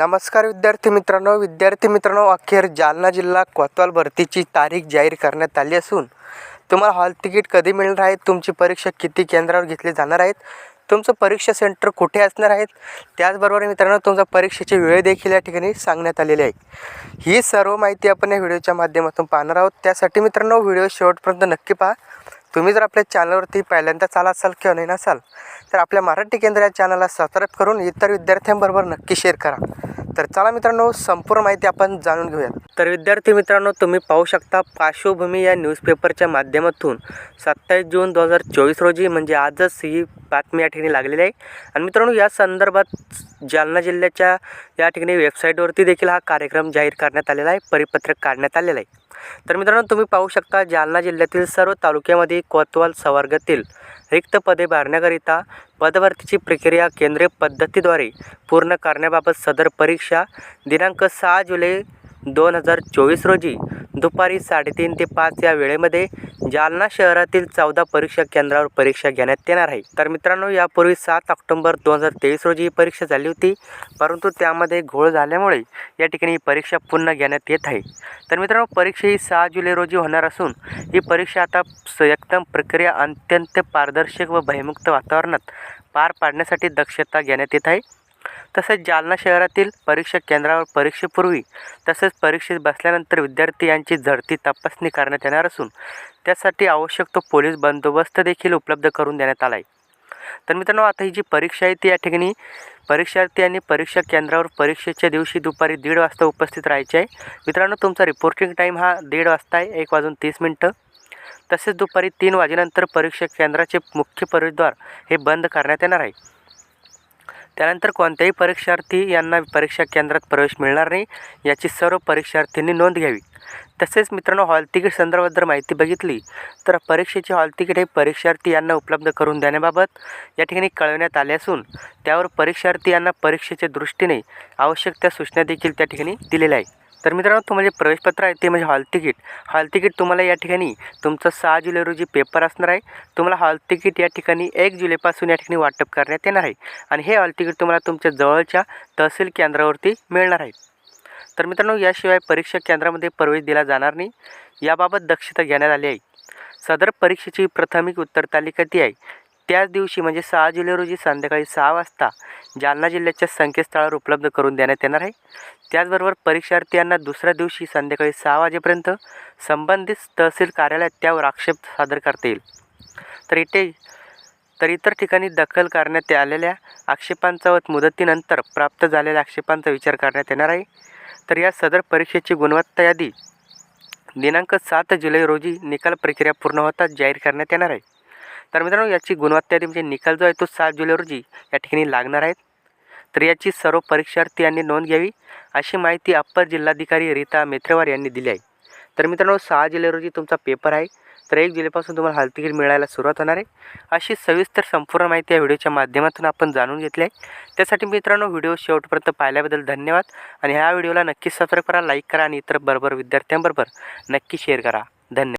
नमस्कार विद्यार्थी मित्रांनो. विद्यार्थी मित्रांनो अखेर जालना जिल्हा कोतवाल भरतीची तारीख जाहीर करण्यात आली असून तुम्हाला हॉल तिकीट कधी मिळणार आहे तुमची परीक्षा किती केंद्रावर घेतली जाणार आहेत तुमचं परीक्षा सेंटर कुठे असणार आहेत त्याचबरोबर मित्रांनो तुमचा परीक्षेची वेळ देखील या ठिकाणी सांगण्यात आलेली आहे. ही सर्व माहिती आपण या व्हिडिओच्या माध्यमातून पाहणार आहोत. त्यासाठी मित्रांनो व्हिडिओ शेवटपर्यंत नक्की पहा. तुम्ही जर आपल्या चॅनलवरती पहिल्यांदा चाला असाल किंवा नाही नसाल तर आपल्या मराठी केंद्र या चॅनलला सबस्क्राईब करून इतर विद्यार्थ्यांबरोबर नक्की शेअर करा. तर चला मित्रांनो संपूर्ण माहिती आपण जाणून घेऊयात. तर विद्यार्थी मित्रांनो तुम्ही पाहू शकता पार्श्वभूमी या न्यूजपेपरच्या माध्यमातून सत्तावीस जून दोन हजार चोवीस रोजी म्हणजे आजच ही बातमी या ठिकाणी लागलेली आहे. आणि मित्रांनो या संदर्भात जालना जिल्ह्याच्या या ठिकाणी वेबसाईटवरती देखील हा कार्यक्रम जाहीर करण्यात आलेला आहे परिपत्रक काढण्यात आलेलं आहे. तर मित्रांनो तुम्ही पाहू शकता जालना जिल्ह्यातील सर्व तालुक्यामध्ये कोतवाल सवर्गातील रिक्त पदे भरण्याकरिता पदभरतीची प्रक्रिया केंद्रीय पद्धतीद्वारे पूर्ण करण्याबाबत सदर परीक्षा दिनांक सहा जुलै दोन हजार चोवीस रोजी दुपारी साडेतीन ते पाच या वेळेमध्ये जालना शहरातील चौदा परीक्षा केंद्रावर परीक्षा घेण्यात येणार आहे. तर मित्रांनो यापूर्वी सात ऑक्टोबर दोन हजार तेवीस रोजी ही परीक्षा झाली होती. परंतु त्यामध्ये घोळ झाल्यामुळे या ठिकाणी ही परीक्षा पुन्हा घेण्यात येत आहे. तर मित्रांनो परीक्षा ही सहा जुलै रोजी होणार असून ही परीक्षा आता एकदम प्रक्रिया अत्यंत पारदर्शक व भयमुक्त वातावरणात पार पाडण्यासाठी दक्षता घेण्यात येत आहे. तसेच जालना शहरातील परीक्षा केंद्रावर परीक्षेपूर्वी तसेच परीक्षेत बसल्यानंतर विद्यार्थी यांची झडती तपासणी करण्यात येणार असून त्यासाठी आवश्यक तो पोलीस बंदोबस्त देखील उपलब्ध करून देण्यात आला आहे तर मित्रांनो आता ही जी परीक्षा आहे ती या ठिकाणी परीक्षार्थी आणि परीक्षा केंद्रावर परीक्षेच्या दिवशी दुपारी दीड वाजता उपस्थित राहायचे आहे. मित्रांनो तुमचा रिपोर्टिंग टाईम हा दीड वाजता आहे एक वाजून तीस मिनटं. तसेच दुपारी तीन वाजेनंतर परीक्षा केंद्राचे मुख्य प्रवेशद्वार हे बंद करण्यात येणार आहे. त्यानंतर कोणत्याही परीक्षार्थी यांना परीक्षा केंद्रात प्रवेश मिळणार नाही याची सर्व परीक्षार्थींनी नोंद घ्यावी. तसेच मित्रांनो हॉल तिकीट संदर्भात जर माहिती बघितली तर परीक्षेचे हॉल तिकीट हे परीक्षार्थी यांना उपलब्ध करून देण्याबाबत या ठिकाणी कळवण्यात आले असून त्यावर परीक्षार्थी यांना परीक्षेच्या दृष्टीने आवश्यक त्या सूचना देखील त्या ठिकाणी दिलेल्या आहे तर मित्रांनो तुम्हाला जे प्रवेशपत्र आहे ते म्हणजे हॉल तिकीट. हॉल तिकीट तुम्हाला या ठिकाणी तुमचं सहा जुलै रोजी पेपर असणार आहे. तुम्हाला हॉल तिकीट या ठिकाणी एक जुलैपासून या ठिकाणी वाटप करण्यात येणार आहे. आणि हे हॉल तिकीट तुम्हाला तुमच्या जवळच्या तहसील केंद्रावरती मिळणार आहे. तर मित्रांनो याशिवाय परीक्षा केंद्रामध्ये प्रवेश दिला जाणार नाही. याबाबत दक्षता घेण्यात आली आहे. सदर परीक्षेची प्राथमिक उत्तर तालिका ती आहे. त्याच दिवशी म्हणजे सहा जुलै रोजी संध्याकाळी सहा वाजता जालना जिल्ह्याच्या संकेतस्थळावर उपलब्ध करून देण्यात येणार आहे. त्याचबरोबर परीक्षार्थींना दुसऱ्या दिवशी संध्याकाळी सहा वाजेपर्यंत संबंधित तहसील कार्यालयात त्यावर आक्षेप सादर करता येईल. तर इथे तर इतर ठिकाणी दखल करण्यात आलेल्या आक्षेपांचा व मुदतीनंतर प्राप्त झालेल्या आक्षेपांचा विचार करण्यात येणार आहे. तर या सदर परीक्षेची गुणवत्ता यादी दिनांक सात जुलै रोजी निकाल प्रक्रिया पूर्ण होताच जाहीर करण्यात येणार आहे. तर मित्रांनो याची गुणवत्ता यादी म्हणजे निकाल जो आहे तो सात जुलै रोजी या ठिकाणी लागणार आहेत तर याची सर्व परीक्षार्थी यांनी नोंद घ्यावी. अशी माहिती अप्पर जिल्हाधिकारी रीता मेत्रेवार यांनी दिली आहे. तर मित्रांनो सहा जुलै रोजी तुमचा पेपर आहे. तर एक जुलैपासून तुम्हाला हाल तिकीट मिळायला सुरुवात होणार आहे. अशी सविस्तर संपूर्ण माहिती या व्हिडिओच्या माध्यमातून आपण जाणून घेतली आहे. त्यासाठी मित्रांनो व्हिडिओ शेवटपर्यंत पाहिल्याबद्दल धन्यवाद. आणि ह्या व्हिडिओला नक्की सबस्क्राईब करा लाईक करा आणि इतर बरोबर विद्यार्थ्यांबरोबर नक्की शेअर करा. धन्यवाद.